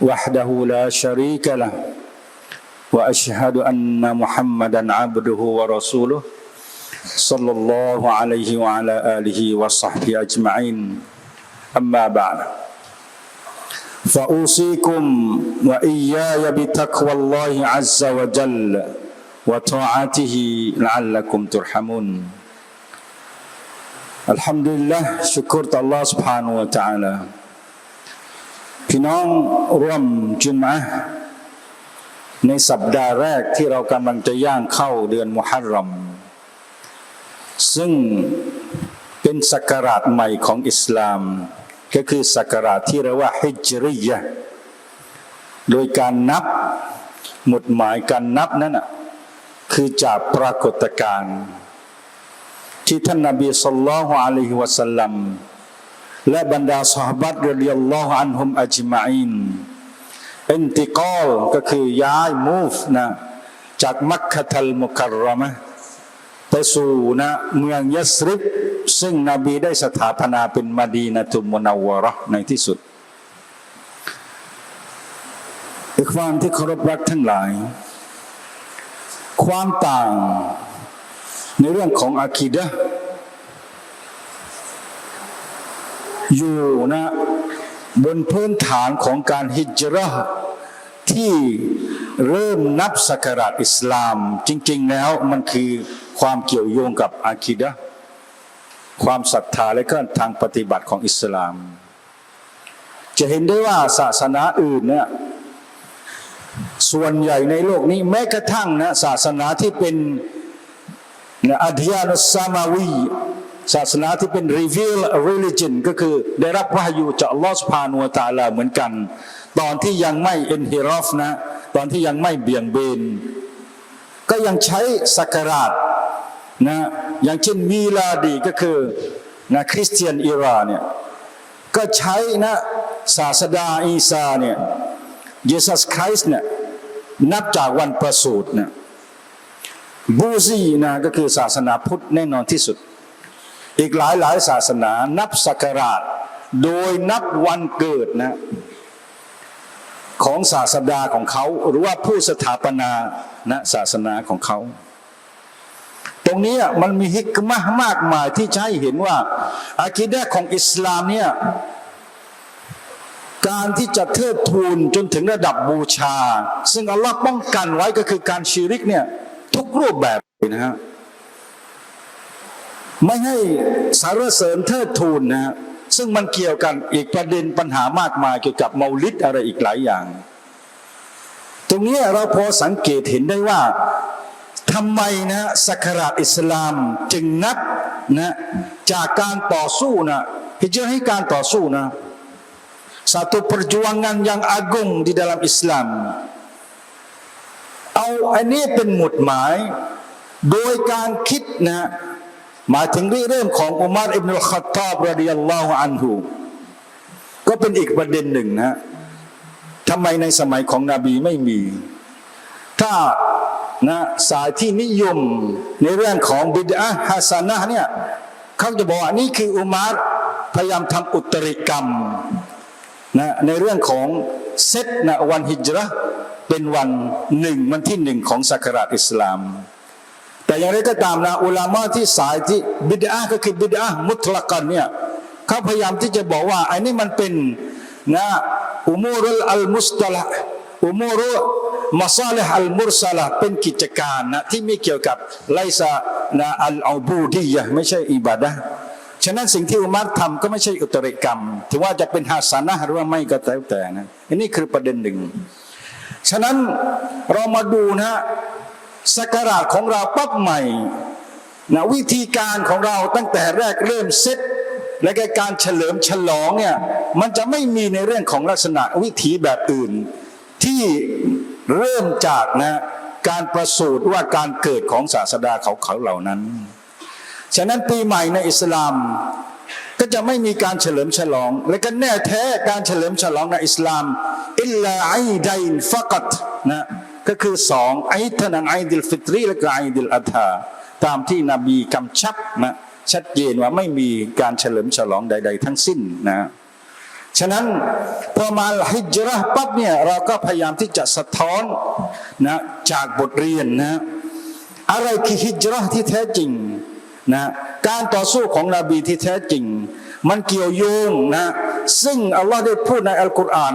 وحده لا شريك له وأشهد أن محمدا عبده ورسوله صلى الله عليه وعلى آله وصحبه أجمعين. أما بعد فأوصيكم وإياي بتقوى الله عز وجل وطاعته لعلكم ترحمون. الحمد لله شكرت الله سبحانه وتعالى. พี่น้องร่วมจุมะในสัปดาห์แรกที่เรากำลังจะย่างเข้าเดือนมุฮัรรอม ซึ่งเป็นศักราชใหม่ของอิสลาม ก็คือศักราชที่เรียกว่าฮิจริยะโดยการนับหมุดหมายการนับนั้นคือจากปรากฏการณ์ที่ท่านนบีสัลลัลลอฮุอะลัยฮิวะสัลลัม และบรรดาสหบัตรรดิยัลลอฮอันฮุมอัจมาอินอินติกอลก็คือย้าย move นะจากมักกะทัลมุคัรรมะไปสู่นะเมืองยัสริบซึ่งนบีได้สถาปนาเป็นมดีนะตุมมุนาวราในที่สุดอีกความที่เคารพรักทั้งหลาย ความต่างในเรื่องของอาคีดะห์ อยู่นะบนพื้นฐานของการฮิจราะห์ที่เริ่มนับสกราชอิสลาม จริง ๆ แล้วมันคือความเกี่ยวโยงกับอาคีดะความศรัทธาและก็ทางปฏิบัติของอิสลาม จะเห็นได้ว่าศาสนาอื่นเนี่ยส่วนใหญ่ในโลกนี้แม้กระทั่งนะศาสนาที่เป็นนะอัธยานุสามาวี ศาสนาที่เป็น reveal religion ก็คือได้รับวายุจากลอสุภาโนวตาลาเหมือนกัน ตอนที่ยังไม่เอ็นฮิรอฟนะ ตอนที่ยังไม่เบี่ยงเบน ก็ยังใช้สักการะนะอย่างเช่นมีลาดีก็คือนะคริสเตียนอิราเนี่ยก็ใช้นะศาสดาอีสาเนี่ยเยซัสคริสต์เนี่ยนับจากวันประสูติเนี่ยบูซีนะก็คือศาสนาพุทธแน่นอนที่สุด อีกหลายหลายศาสนานับสักราช โดยนับวันเกิดนะของศาสดาของเขาหรือว่าผู้สถาปนานะศาสนาของเขา ตรงนี้มันมีฮิกมะมากมายที่ให้เห็นว่าอาคิดะของอิสลามเนี่ยการที่จะเทิดทูนจนถึงระดับบูชา ซึ่งอัลลอฮ์ป้องกันไว้ก็คือการชีริกเนี่ยทุกรูปแบบเลยนะฮะ ไม่ให้สารเสริญเทิดทูนนะฮะซึ่งมันเกี่ยวกันอีกประเด็นปัญหามากมายเกี่ยวกับเมาลิดอะไรอีกหลายอย่าง ตรงนี้เราพอสังเกตเห็นได้ว่าทำไมนะสักราชอิสลามจึงนับนะจากการต่อสู้นะฮิจรให้การต่อสู้นะ satu perjuangan yang agung di dalam Islam เอาอันนี้เป็นหมุดหมาย โดยการคิดนะ มายถึงเรื่องของอุมารอิบนุลขัตตาบรดิยัลลอฮุอันฮูก็เป็นอีกประเด็นหนึ่งนะทำไมในสมัยของนบีไม่มี ถ้านะสายที่นิยมในเรื่องของบิดอะฮัสนะเนี่ยเขาจะบอกว่านี่คืออุมารพยายามทำอุตริกรรมนะในเรื่องของเซตนะวันฮิจรัเป็นวันหนึ่งวันที่หนึ่งของสักราชอิสลาม แต่อย่างไรก็ตามนะอุลามะที่สายที่บิดาก็คือบิดามุตละกันเนี่ยเขาพยายามที่จะบอกว่าอ้นี่มันเป็นนะอุมูรุลอัลมุสตละอุมูรุมาซาลิฮอัลมุรซาละเป็นกิจการนะที่ไม่เกี่ยวกับไลซานะอัลอูบูดียะไม่ใช่อิบาดะฉะนั้นสิ่งที่อุมัรทำก็ไม่ใช่อุตริกรรมถือว่าจะเป็นฮาสนะหรือว่าไม่ก็แล้วแต่นะอันนี้คือประเด็นหนึ่ง ฉะนั้นเรามาดูนะ สกการของเราปั๊บใหม่นะวิธีการของเราตั้งแต่แรกเริ่มเซตและการเฉลิมฉลองเนี่ยมันจะไม่มีในเรื่องของลักษณะวิถีแบบอื่น ที่เริ่มจากนะการประสูติว่าการเกิดของศาสดาเขาเขาเหล่านั้น ฉะนั้นปีใหม่ในอิสลามก็จะไม่มีการเฉลิมฉลอง และก็แน่แท้การเฉลิมฉลองในอิสลามอิลลาไอดัยนฟักัตนะ ก็คือสองไอเท่านั้นไอดิลฟิตรีและก็ไอดิลอัฐาตามที่นบีกำชับนะชัดเจนว่าไม่มีการเฉลิมฉลองใด ๆ ทั้งสิ้นนะฉะนั้นพอมาฮิจราะห์ปั๊บเนี่ยเราก็พยายามที่จะสะท้อนนะจากบทเรียนนะอะไรคือฮิจราที่แท้จริงนะการต่อสู้ของนบีที่แท้จริง มันเกี่ยวโยงนะซึ่งอัลลอฮ์ได้พูดในอัลกุรอาน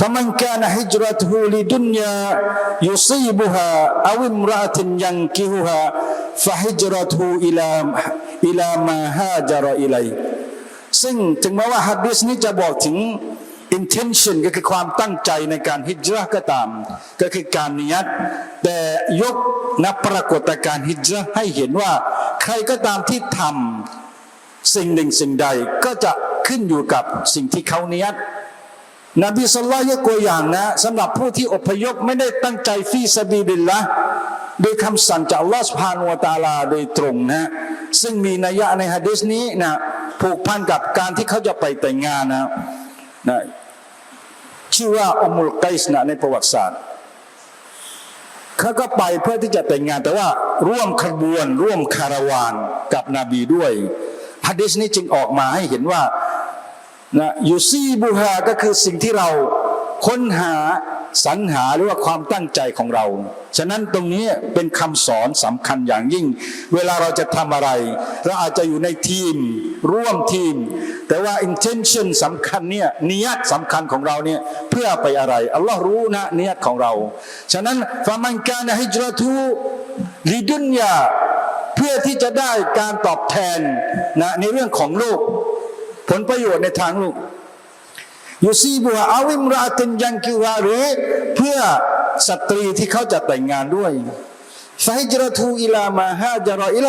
فمن كان هجرته لدنيا يصيبها أو امرأة ينكهها فهجرته إلى إلى ما هاجر إليه ซึ่งถึงแม้ว่าฮัดดิสนี้จะบอกถึง intention ก็คือความตั้งใจในการฮิจรัก็ตาม ก็คือการนิยัตแต่ยกนับปรากฏการณ์ฮิจรัให้เห็นว่า ใครก็ตามที่ทำสิ่งหนึ่งสิ่งใดก็จะขึ้นอยู่กับสิ่งที่เขานิยัต นบีสุลต่านยกตัวอย่างนะสำหรับผู้ที่อพยพไม่ได้ตั้งใจฟีสบีบิลละโดยคำสั่งจากอัลลอฮฺสุบฮานุวตาลาโดยตรงนะซึ่งมีนัยยะในฮะดีษนี้นะผูกพันกับการที่เขาจะไปแต่งงานนะนะชื่อว่าอมุลไกส์นะในประวัติศาสตร์เขาก็ไปเพื่อที่จะแต่งงาน แต่ว่าร่วมขบวนร่วมคาราวานกับนบีด้วยฮะดีษนี้จึงออกมาให้เห็นว่า นะยูซีบูฮาก็คือสิ่งที่เราค้นหาสรรหาหรือว่าความตั้งใจของเรา ฉะนั้นตรงนี้เป็นคำสอนสำคัญอย่างยิ่ง เวลาเราจะทำอะไร เราอาจจะอยู่ในทีม ร่วมทีม แต่ว่า intention สำคัญเนี่ยนิยัตสำคัญของเราเนี่ยเพื่อไปอะไร อัลลอฮ์รู้นะนิยัตของเรา ฉะนั้นฟามันการฮิจรทูลิดุนยาเพื่อที่จะได้การตอบแทนนะในเรื่องของโลก ผลประโยชน์ในทางโลกยูซีบัวอาวิมราตินยังกิวาหรือเพื่อสตรีที่เขาจะแต่งงานด้วยฟาฮิจรทูอิลามาฮาจารออิไล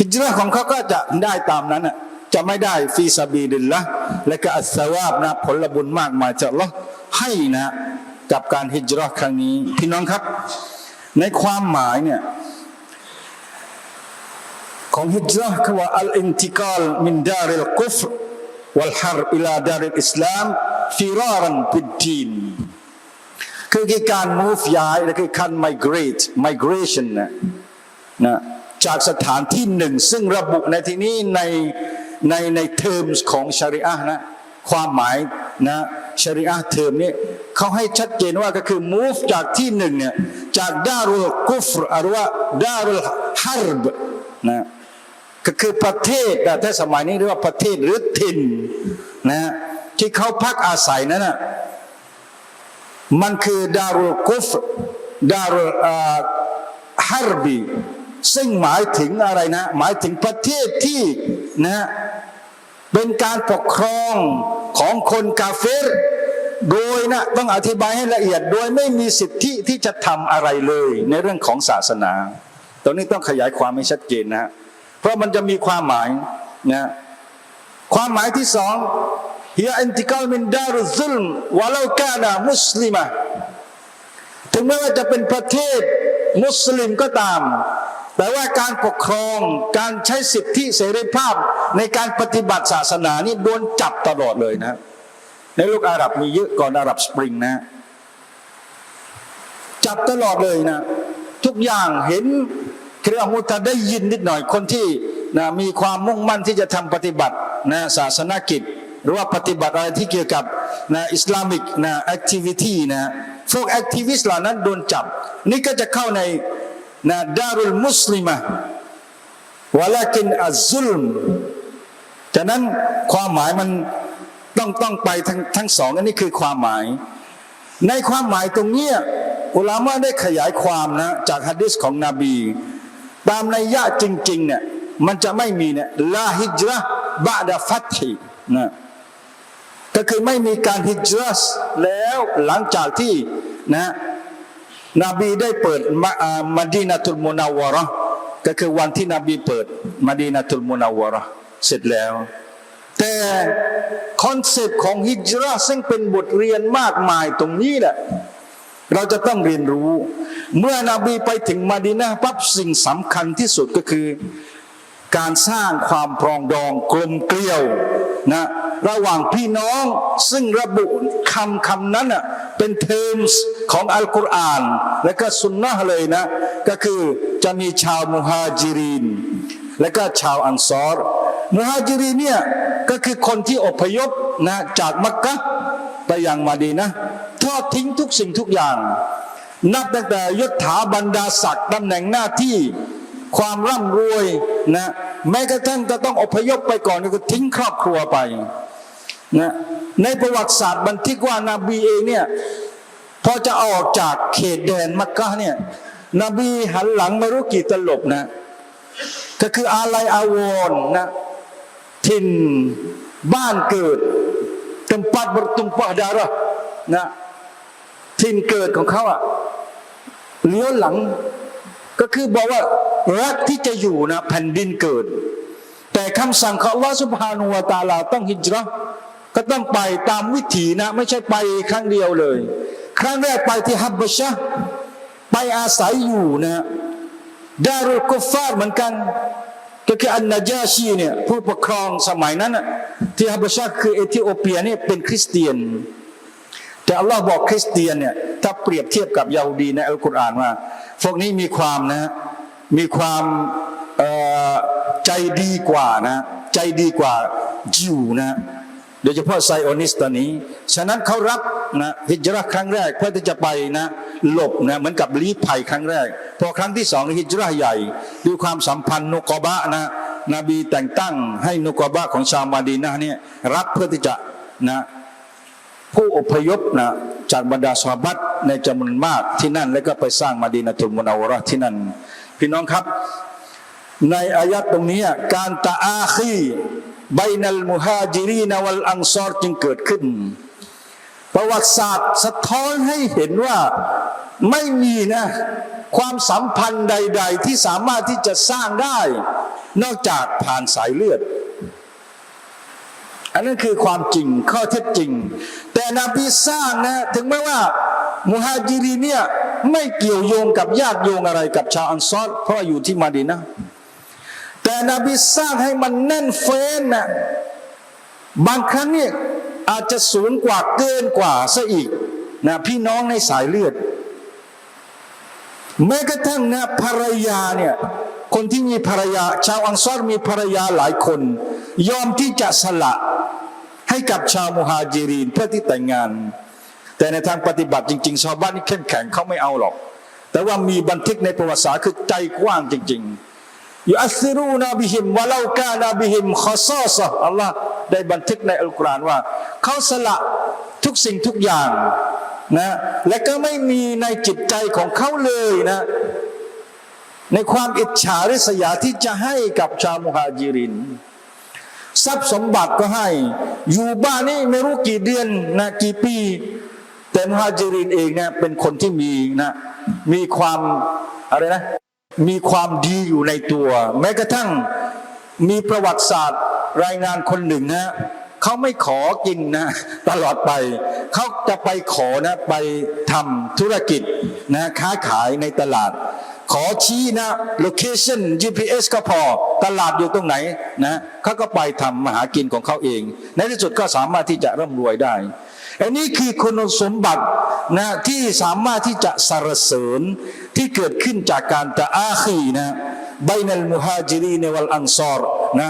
ฮิจรัของเขาก็จะได้ตามนั้นอะจะไม่ได้ฟีซาบีดิลละและก็อัสวาบนะผลบุญมากมายจากลลอให้นะ กับการฮิจรัครั้งนี้ พี่น้องครับ ในความหมายเนี่ย ของฮิจรัชคือว่าอัลอินติกาลมินดาริลกุฟวัลฮาร์อิลาดาริลอิสลามฟิรารันบิดดีนคือการ move ย้ายและคือการ migrate migration นะนะจากสถานที่หนึ่ง ซึ่งระบุในที่นี้ในในใน terms ของชริอะนะความหมายนะชริอะเทอมนี้เขาให้ชัดเจนว่าก็คือ move จากที่หนึ่งเนี่ยจากดารุลกุฟรหรือว่าดารุลฮาร์บ ก็คือประเทศนะถ้าสมัยนี้เรียกว่าประเทศหรือถิ่นนะที่เขาพักอาศัยนั้นนะมันคือดารุกุฟดารุฮาร์บีซึ่งหมายถึงอะไรนะ หมายถึงประเทศที่นะเป็นการปกครองของคนกาเฟรโดยนะต้องอธิบายให้ละเอียดโดยไม่มีสิทธิที่จะทำอะไรเลยในเรื่องของศาสนา ตรงนี้ต้องขยายความให้ชัดเจนนะฮะ เพราะมันจะมีความหมายนะความหมายที่สองเฮียอินติกาลมินดารุซุลมวะลากานามุสลิมะถึงแม้ว่าจะเป็นประเทศมุสลิมก็ตาม แต่ว่าการปกครองการใช้สิทธิเสรีภาพในการปฏิบัติศาสนานี่โดนจับตลอดเลยนะ ในโลกอาหรับมีเยอะก่อนอาหรับสปริงนะ จับตลอดเลยนะ ทุกอย่างเห็น เครือมุตะได้ยินนิดหน่อยคนที่นะมีความมุ่งมั่นที่จะทำปฏิบัตินะศาสนกิจ หรือว่าปฏิบัติอะไรที่เกี่ยวกับนะอิสลามิกนะแอคทิวิตี้นะพวกแอคทิวิสต์เหล่านั้นโดนจับ นี่ก็จะเข้าในนะดารุลมุสลิมะวะลากินอัซซุลมจากนั้นความหมายมันต้องต้องไปทั้งทั้งสองอันนี้คือความหมาย ในความหมายตรงเนี้อุลามะได้ขยายความนะจากฮะดิษของนบี ตามนัยยะจริงๆเนี่ยมันจะไม่มีเนี่ยลาฮิจระบาดาฟัตฮินะก็คือไม่มีการฮิจรัสแล้วหลังจากที่นะนบีได้เปิดมะอามดีนาตุลมุนาวะราะก็คือวันที่นบีเปิดมดีนาตุลมุนาวะราะเสร็จแล้ว แต่คอนเซปต์ของฮิจรัสซึ่งเป็นบทเรียนมากมายตรงนี้แหละ เราจะต้องเรียนรู้ เมื่อนบีไปถึงมาดีนาปั๊บสิ่งสำคัญที่สุดก็คือ การสร้างความปรองดองกลมเกลียวนะระหว่างพี่น้องซึ่งระบุคำคำนั้นอะเป็นเทมส์ของอัลกุรอาน และก็สุนนะเลยนะ ก็คือจะมีชาวมุฮาจิรินและก็ชาวอันซอรมุฮาจิรินเนี่ยก็คือคนที่อพยพนะจากมักกะไปยังมาดีนะ ทอดทิ้งทุกสิ่งทุกอย่าง นับตั้งแต่ยศถาบรรดาศักดิ์ตำแหน่งหน้าที่ความร่ำรวยนะแม้กระทั่งจะต้องอพยพไปก่อนก็ทิ้งครอบครัวไปนะในประวัติศาสตร์บันทึกว่านาบีเองเนี่ยพอจะออกจากเขตแดนมักกะเนี่ยนบีหันหลังไม่รู้กี่ตลบนะ ก็คืออาลัยอาวรณ์นะถิ่นบ้านเกิด tempat bertumpah darah นะ ถิ่นเกิดของเขาอะเลี้ยวหลัง ก็คือบอกว่ารักที่จะอยู่นะแผ่นดินเกิด แต่คำสั่งของอัลลอฮฺสุบฮานุวตาลาต้องฮิจราะก็ต้องไปตามวิถีนะ ไม่ใช่ไปครั้งเดียวเลย ครั้งแรกไปที่ฮับบชะห์ไปอาศัยอยู่นะดารุกุฟาร์เหมือนกัน ก็คืออันนาจาชีเนี่ยผู้ปกครองสมัยนั้นที่ฮับชาคือเอธิโอเปียเนี่ยเป็นคริสเตียน แต่อัลลอฮ์บอกคริสเตียนเนี่ยถ้าเปรียบเทียบกับยาฮูดีในอัลกุรอานว่าพวกนี้มีความนะมีความใจดีกว่านะใจดีกว่าจิวนะโดยเฉพาะไซโอนิสตอนนี้ ฉะนั้นเขารับนะฮิจรัตครั้งแรกเพื่อที่จะไปนะหลบนะเหมือนกับลี้ภัยครั้งแรก พอครั้งที่สองฮิจรัตใหญ่ด้วยความสัมพันธ์นุกบะนะนบีแต่งตั้งให้นุกบะของชาวมาดีนะเนี่ยรับเพื่อที่จะนะ อพยพนะจากบรรดาสวาบัตในจำนวนมากที่นั่น แล้วก็ไปสร้างมาดีนะตุลมุนาวราะที่นั่น พี่น้องครับ ในอายัดตรงนี้การตาอาคีไบนัลมุฮาจิรีนวัลอังซอรจึงเกิดขึ้น ประวัติศาสตร์สะท้อนให้เห็นว่าไม่มีนะความสัมพันธ์ใด ๆ ที่สามารถที่จะสร้างได้ นอกจากผ่านสายเลือด อันนั้นคือความจริงข้อเท็จจริง แต่นบีสร้างนะถึงแม้ว่ามุฮาจิรีเนี่ยไม่เกี่ยวโยงกับญาติโยงอะไรกับชาวอันซอรเพราะอยู่ที่มาดีนะแต่นบีสร้างให้มันแน่นเฟ้นนะบางครั้งเนี่ยอาจจะสูงกว่าเกินกว่าซะอีกนะพี่น้องในสายเลือด แม้กระทั่งนะภรรยาเนี่ยคนที่มีภรรยา ชาวอันซอรมีภรรยาหลายคน ยอมที่จะสละ ให้กับชาวมุฮาจิรีนเพื่อที่แต่งงาน แต่ในทางปฏิบัติจริง ๆ ชาวบ้านนี่เข้มแข็งเขาไม่เอาหรอก แต่ว่ามีบันทึกในประวัติศาสตร์คือใจกว้างจริงๆยุอัสรูนาบิหิมวะเลากานาบิหิมขอซอซะอัลลอฮ์ได้บันทึกในอัลกุรอานว่าเขาสละทุกสิ่งทุกอย่างนะและก็ไม่มีในจิตใจของเขาเลยนะ ในความอิจฉาริษยาที่จะให้กับชาวมุฮาจิริน ทรัพย์สมบัติก็ให้ อยู่บ้านนี่ไม่รู้กี่เดือนนะกี่ปี แต่มุฮาจิรินเองเนี่ยเป็นคนที่มีนะมีความอะไรนะมีความดีอยู่ในตัว แม้กระทั่งมีประวัติศาสตร์รายงานคนหนึ่งนะเขาไม่ขอกินนะตลอดไป เขาจะไปขอนะไปทำธุรกิจนะค้าขายในตลาด ขอชี้นะ location GPS ก็พอตลาดอยู่ตรงไหนนะเขาก็ไปทำมาหากินของเขาเอง ในที่สุดก็สามารถที่จะร่ำรวยได้อันนี้คือคุณสมบัตินะที่สามารถที่จะสรรเสริญที่เกิดขึ้นจากการตะอาคีนะไบนัลมุฮาจิรีนวัลอังซอรนะ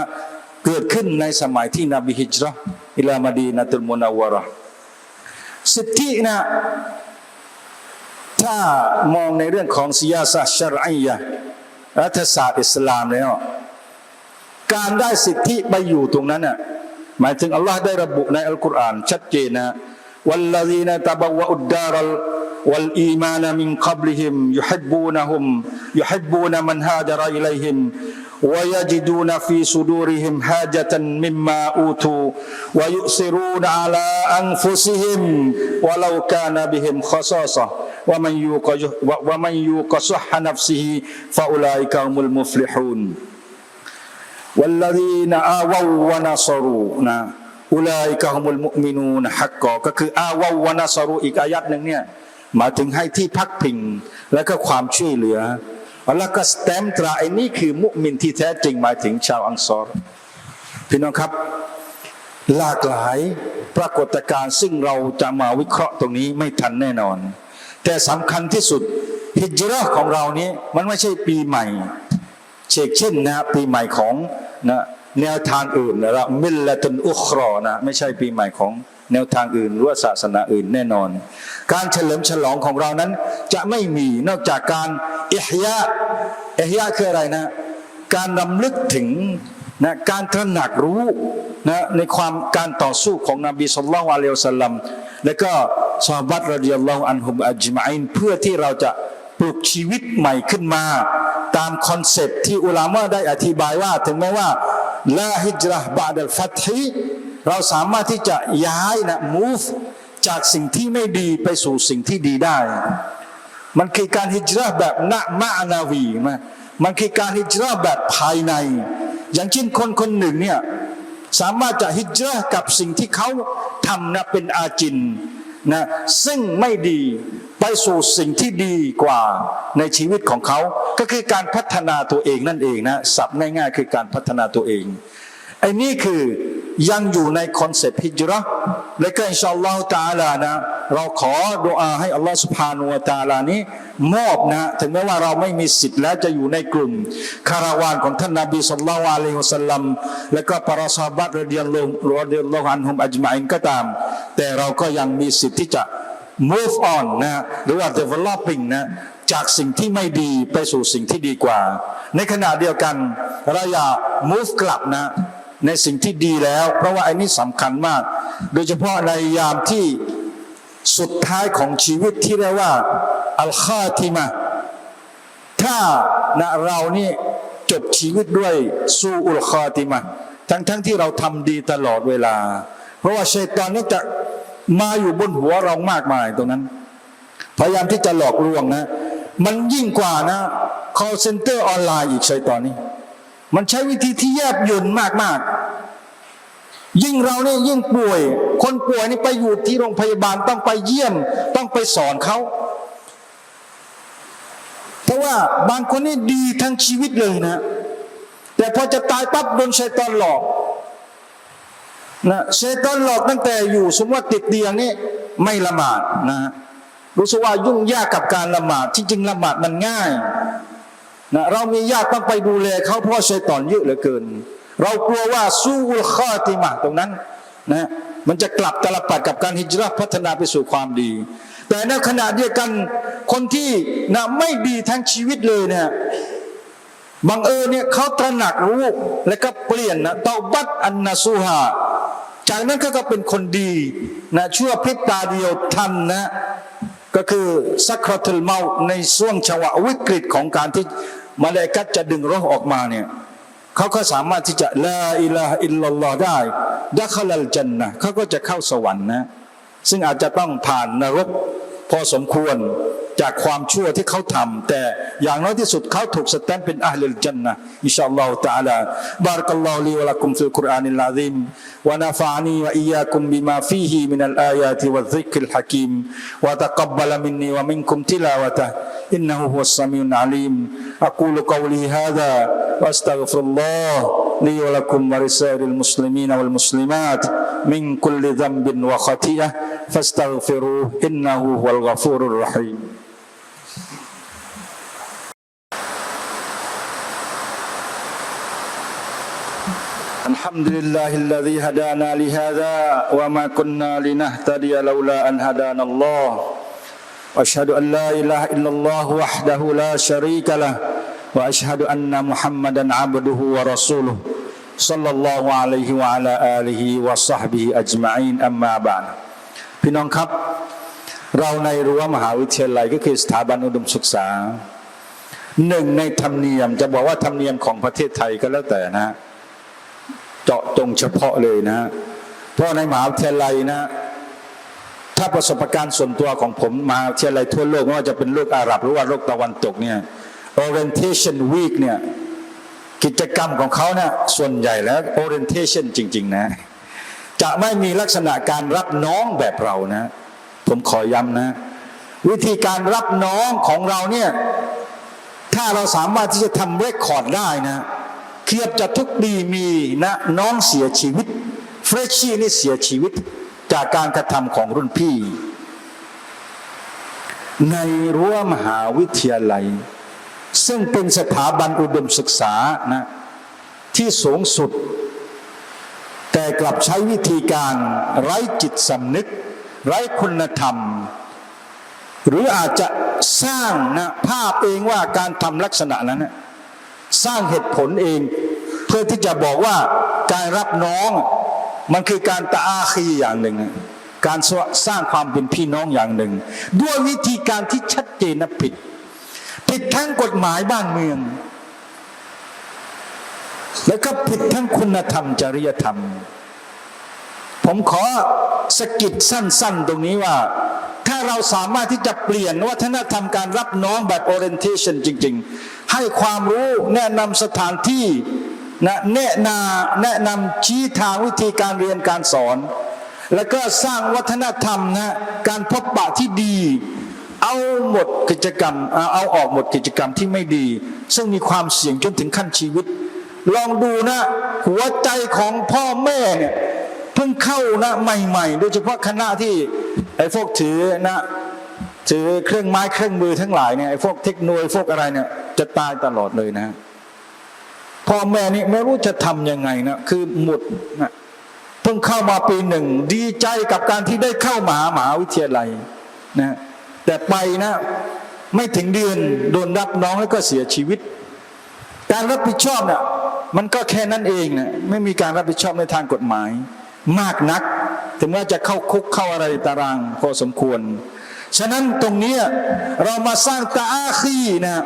เกิดขึ้นในสมัยที่นบีฮิจรัอิลามาดีนะตุลมุนาวะระสิทธินะ ถ้ามองในเรื่องของสิยาสชรอียะรัฐศาสตร์อิสลามแล้ว การได้สิทธิไปอยู่ตรงนั้นน่ะหมายถึงอัลลอฮ์ได้ระบุในอัลกุรอานชัดเจนนะวัลลดีนตะบวอุดดารัลวัลอีมานมินกับลิฮิมยุฮิบูนะฮุมยุฮิบูนะมันฮาจาระลยฮิ ويجدون في صدورهم حاجة مما أوتوا ويؤثرون على أنفسهم ولو كان بهم خصاصة ومن يوق ومن يوق شح نفسه فأولئك هم المفلحون والذين آووا ونصرواนะอุลัยกะฮุมุลมุมินูนฮักกอก็คืออาวาวนาซารูอีกอายัดหนึ่งเนี่ยหมายถึงให้ที่พักพิงและก็ความช่วยเหลือ แล้วก็สแตมตราไอ้นี่คือมุมินที่แท้จริงหมายถึงชาวอังซอรพี่น้องครับ หลากหลายปรากฏการณ์ซึ่งเราจะมาวิเคราะห์ตรงนี้ไม่ทันแน่นอน แต่สำคัญที่สุดฮิจราะห์ของเรานี้มันไม่ใช่ปีใหม่เชกเช่นนะปีใหม่ของนะแนวทางอื่นนะมิลละตุนอุครอนะไม่ใช่ปีใหม่ของ แนวทางอื่นหรือว่าศาสนาอื่นแน่นอน การเฉลิมฉลองของเรานั้นจะไม่มีนอกจากการอิฮยาอิฮยาคืออะไรนะ การรำลึกถึงนะการตระหนักรู้นะในความการต่อสู้ของนบีสุลต่านอะลัยฮิวสัลลัมและก็ซอฮาบัตรดิยัลลอฮุอันฮุมอัจมาอินเพื่อที่เราจะปลุกชีวิตใหม่ขึ้นมา ตามคอนเซปที่อุลามะได้อธิบายว่า ถึงแม้ว่าลาฮิจรัห์บาดัลฟัตฮี เราสามารถที่จะย้ายนะ move จากสิ่งที่ไม่ดีไปสู่สิ่งที่ดีได้ มันคือการฮิจรัห์แบบนะมานาวีมามันคือการฮิจรัห์แบบภายใน อย่างเช่นคนคนหนึ่งเนี่ยสามารถจะฮิจรัห์กับสิ่งที่เขาทำนะเป็นอาจินนะซึ่งไม่ดีไปสู่สิ่งที่ดีกว่าในชีวิตของเขา ก็คือการพัฒนาตัวเองนั่นเองนะสับง่ายๆ คือการพัฒนาตัวเองไอ้นี่คือ ยังอยู่ในคอนเซปต์ฮิจรัและก็อินชาอัลลอฮฺตาลานะเราขอดุอาให้อัลลอฮฺสุบฮานุวะตาลานี้ มอบนะถึงแม้ว่าเราไม่มีสิทธิ์แล้วจะอยู่ในกลุ่ม คาราวานของท่านนบีสุลต่านอะลัยฮิวะสัลลัมและก็ปราซาบัตรเดียนลงรอเดียนลงอันฮุมอัจมาอินก็ตาม แต่เราก็ยังมีสิทธิ์ที่จะ move on นะหรือว่า developing นะจากสิ่งที่ไม่ดีไปสู่สิ่งที่ดีกว่า ในขณะเดียวกันเราอย่า move กลับนะ ในสิ่งที่ดีแล้ว เพราะว่าอ้นี่สำคัญมาก โดยเฉพาะในยามที่สุดท้ายของชีวิตที่เรียกว่าอัลคาติมาถ้านะเรานี่จบชีวิตด้วยซูอุลคาติมาทั้งทั้งที่เราทำดีตลอดเวลา เพราะว่าชัยตอนนี้จะมาอยู่บนหัวเรามากมายตรงนั้น พยายามที่จะหลอกลวงนะ มันยิ่งกว่านะ call center ออนไลน์อีกชัยตอนนี้ มันใช้วิธีที่แยบยลมากๆ ยิ่งเราเนี่ยยิ่งป่วย คนป่วยนี่ไปอยู่ที่โรงพยาบาลต้องไปเยี่ยม ต้องไปสอนเขาเพราะว่าบางคนนี่ดีทั้งชีวิตเลยนะ แต่พอจะตายปั๊บโดนชัยตอนหลอกนะชัยตอนหลอกตั้งแต่อยู่ สมมติว่าติดเตียงนี่ไม่ละหมาดนะรู้สึกว่ายุ่งยากกับการละหมาดที่จริงละหมาดมันง่าย นะเรามีญาติต้องไปดูแลเขาเพราะชัยตอนเยอะเหลือเกิน เรากลัวว่าสู้อุลคาติมาตรงนั้นนะมันจะกลับตลปัดกับการฮิจรัพัฒนาไปสู่ความดี แต่ในขณะเดียวกันคนที่นะไม่ดีทั้งชีวิตเลยเนี่ยบังเอิญเนี่ยเขาตระหนักรู้และก็เปลี่ยนนะเตาบัตอันนาซูฮาจากนั้นก็ก็เป็นคนดีนะชั่วพริบตาเดียวทันนะ ก็คือสักครทุลเมาในช่วงชวะวิกฤตของการที่มาเลกัตจะดึง roh ออกมาเนี่ยเขาก็สามารถที่จะลาอิลาอิลลัลลอฮ์ได้ดัคลัลจันนะเขาก็จะเข้าสวรรค์นะ ซึ่งอาจจะต้องผ่านนรกพอสมควร จากความชั่วที่เขาทำแต่อย่างน้อยที่สุดเขาถูกสแตมป์เป็นอัลลจันนะอินชาอัลลอฮฺ تعالى بارك الله لي ولكم في القرآن العظيم ونفعني وإياكم بما فيه من الآيات والذكر الحكيم وتقبل مني ومنكم تلاوته إنه هو السميع العليم أقول قولي هذا وأستغفر الله لي ولكم ولسائر المسلمين والمسلمات من كل ذنب وخطيئة فاستغفروه إنه هو الغفور الرحيم الحمد لله الذي هدانا لهذا وما كنا لنهتدي لولا أن هدانا الله. وأشهد أن لا إله إلا الله وحده لا شريك له وأشهد أن محمدا عبده ورسوله صلى الله عليه وعلى آله وصحبه أجمعين. أما بعد พี่น้องครับ เราในรั้วมหาวิทยาลัยก็คือสถาบันอุดมศึกษาหนึ่งในธรรมเนียมจะบอกว่าธรรมเนียมของประเทศไทยก็แล้วแต่นะฮะ เจาะจงเฉพาะเลยนะ เพราะในมหาวิทยาลัยนะ ถ้าประสบการณ์ส่วนตัวของผมมหาวิทยาลัยทั่วโลกไม่ว่าจะเป็นโลกอาหรับหรือว่าโลกตะวันตกเนี่ย orientation week เนี่ยกิจกรรมของเขาเนี่ยส่วนใหญ่แล้ว orientation จริง ๆ นะ จะไม่มีลักษณะการรับน้องแบบเรานะ ผมขอย้ำนะ วิธีการรับน้องของเราเนี่ย ถ้าเราสามารถที่จะทำเรคคอร์ดได้นะ เกือบจะทุกปีมีนะน้องเสียชีวิต เฟรชชี่นี่เสียชีวิตจากการกระทำของรุ่นพี่ ในรั้วมหาวิทยาลัย ซึ่งเป็นสถาบันอุดมศึกษานะที่สูงสุด แต่กลับใช้วิธีการไร้จิตสำนึก ไร้คุณธรรม หรืออาจจะสร้างนะภาพเองว่าการทำลักษณะนั้นนะสร้างเหตุผลเอง เพื่อที่จะบอกว่าการรับน้องมันคือการตะอาคีอย่างหนึ่ง การสร้างความเป็นพี่น้องอย่างหนึ่ง ด้วยวิธีการที่ชัดเจนนะผิด ผิดทั้งกฎหมายบ้านเมือง แล้วก็ผิดทั้งคุณธรรมจริยธรรม ผมขอสกิดสั้น ๆ ตรงนี้ว่า ถ้าเราสามารถที่จะเปลี่ยนวัฒนธรรมการรับน้องแบบ orientation จริง ๆ ให้ความรู้แนะนำสถานที่ นะแนะนาแนะนำชี้ทางวิธีการเรียนการสอน แล้วก็สร้างวัฒนธรรมนะการพบปะที่ดี เอาหมดกิจกรรมเอาออกหมดกิจกรรมที่ไม่ดี ซึ่งมีความเสี่ยงจนถึงขั้นชีวิต ลองดูนะ หัวใจของพ่อแม่เนี่ยเพิ่งเข้านะใหม่ ๆ โดยเฉพาะคณะที่ไอ้พวกถือนะถือเครื่องไม้เครื่องมือทั้งหลายเนี่ยไอ้พวกเทคโนโลยีพวกอะไรเนี่ยจะตายตลอดเลยนะ พ่อแม่นี่ไม่รู้จะทำยังไงนะคือหมดนะเพิ่งเข้ามาปีหนึ่ง ดีใจกับการที่ได้เข้ามหามหาวิทยาลัยนะแต่ไปนะ ไม่ถึงเดือนโดนรับน้องแล้วก็เสียชีวิต การรับผิดชอบเนี่ยมันก็แค่นั้นเองนะไม่มีการรับผิดชอบในทางกฎหมาย มากนัก ถึงว่าจะเข้าคุกเข้าอะไรตารางพอสมควร ฉะนั้นตรงนี้เรามาสร้างตาอาคีนะ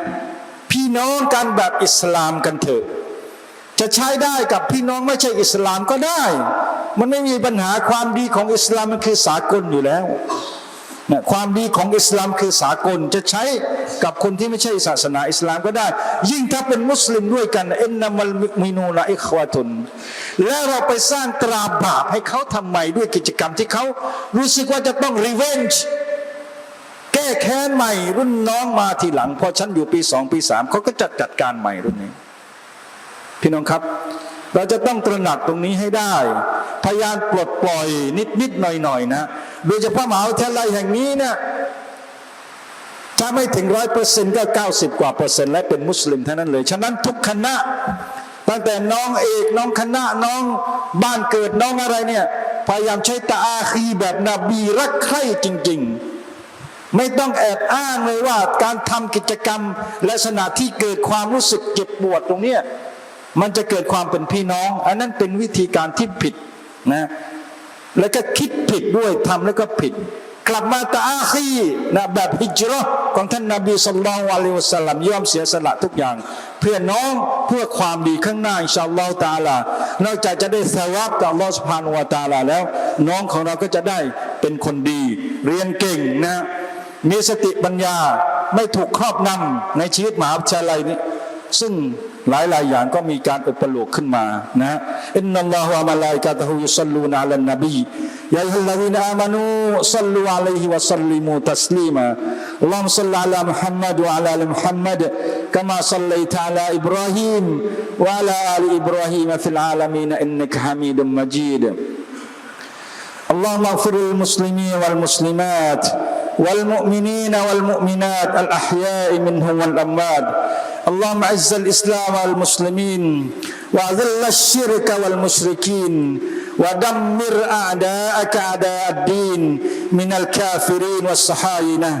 พี่น้องกันแบบอิสลามกันเถอะ จะใช้ได้กับพี่น้องไม่ใช่อิสลามก็ได้ มันไม่มีปัญหาความดีของอิสลามมันคือสากลอยู่แล้วนะความดีของอิสลามคือสากลจะใช้กับคนที่ไม่ใช่ศาสนาอิสลามก็ได้ ยิ่งถ้าเป็นมุสลิมด้วยกันเอ็นนามัลมินูละอิควาตุนแล้วเราไปสร้างตราบาปให้เขาทำไมด้วยกิจกรรมที่เขารู้สึกว่าจะต้องรีเวนจ์แก้แค้นใหม่รุ่นน้องมาทีหลัง พอฉันอยู่ปีสองปีสามเขาก็จัดจัดการใหม่รุ่นนี้ พี่น้องครับ เราจะต้องตระหนักตรงนี้ให้ได้ พยายามปลดปล่อยนิดนิดหน่อยหน่อยนะ โดยเฉพาะมหาวิทยาลัยแห่งนี้เนี่ยถ้าไม่ถึงร้อยเปอร์เซ็นต์ก็เก้าสิบกว่าเปอร์เซ็นต์และเป็นมุสลิมเท่านั้นเลย ฉะนั้นทุกคณะ ตั้งแต่น้องเอกน้องคณะน้องบ้านเกิดน้องอะไรเนี่ย พยายามใช้ตาอาคีแบบนบีรักใคร่จริง ๆไม่ต้องแอบอ้างเลยว่าการทำกิจกรรม แลักษณะที่เกิดความรู้สึกเจ็บปวดตรงเนี้ย มันจะเกิดความเป็นพี่น้อง อันนั้นเป็นวิธีการที่ผิดนะ แล้วก็คิดผิดด้วยทำแล้วก็ผิด กลับมาตาอาคีนะแบบฮิจรัของท่านนาบีสุลต่านวะลิวสลัมยอมเสียสละทุกอย่าง เพื่อน้องเพื่อความดีข้างหน้าอินชาอัลลอฮฺตาลานอกจากจะได้สวาบจากอัลลอสุบฮานวตาลาแล้ว น้องของเราก็จะได้เป็นคนดี เรียนเก่งนะ มีสติปัญญาไม่ถูกครอบงำในชีวิตมหาวิทยาลัยนี้ ซึ่งหลายหลายอย่างก็มีการอุปโลกขึ้นมานะอินนัลลอฮฺวะมะลาอิกะตะฮุยุศ็อลลูนอะลันนบียาอัยฮัลลซีนอามานูศ็อลลูอะลัยฮิวะศ็อลลิมูตัสลีมาอัลลอฮุมศ็อลลิอะลามุฮัมมัดวะอะลาอาลิมุฮัมมัดกะมาศ็อลลัยตะอะลาอิบราฮีมวะอะลาอาลิอิบราฮีมฟิลอาลามีนอินนักฮะมีดุมมะจีด اللهم اغفر للمسلمين والمسلمات والمؤمنين والمؤمنات الأحياء منهم والأموات. اللهم أعز الإسلام والمسلمين وأذل الشرك والمشركين ودمر أعداءك أعداء الدين من الكافرين والصهاينة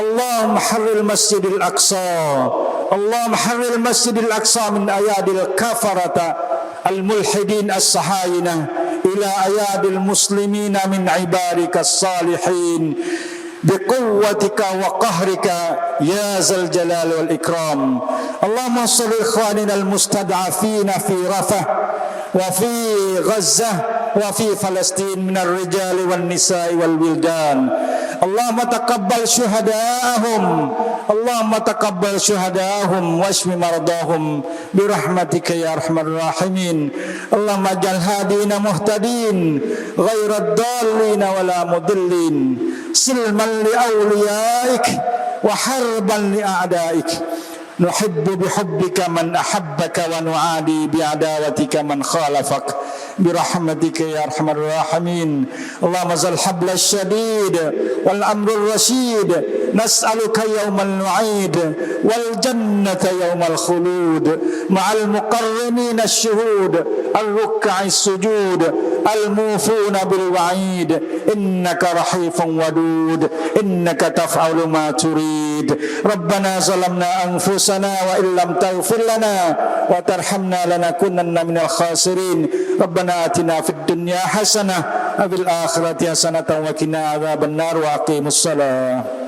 اللهم حرر المسجد الأقصى. اللهم حرر المسجد الأقصى من أيادي الكفرة الملحدين الصهاينة إلى أيادي المسلمين من عبادك الصالحين. بقوتك وقهرك يا ذا الجلال والإكرام. اللهم صل إخواننا المستضعفين في رفح وفي غزة وفي فلسطين من الرجال والنساء والولدان. اللهم تقبل شهداءهم. اللهم تقبل شهداءهم واشف مرضاهم برحمتك يا أرحم الراحمين. اللهم اجعل هادين مهتدين غير الضالين ولا مضلين. سلما لأوليائك وحربا لأعدائك. نحب بحبك من أحبك ونعادي بعداوتك من خالفك. برحمتك يا أرحم الراحمين. اللهم زل الحبل الشديد والأمر الرشيد. نسألك يوم الوعيد والجنة يوم الخلود. مع المقرنين الشهود الركع السجود الموفون بالوعيد. إنك رحيف ودود. إنك تفعل ما تريد. ربنا ظلمنا أنفسنا وإن لم تغفر لنا وترحمنا لنكونن من الخاسرين. ربنا آتنا في الدنيا حسنة وفي الآخرة حسنة وقنا عذاب النار وأقيموا الصلاة.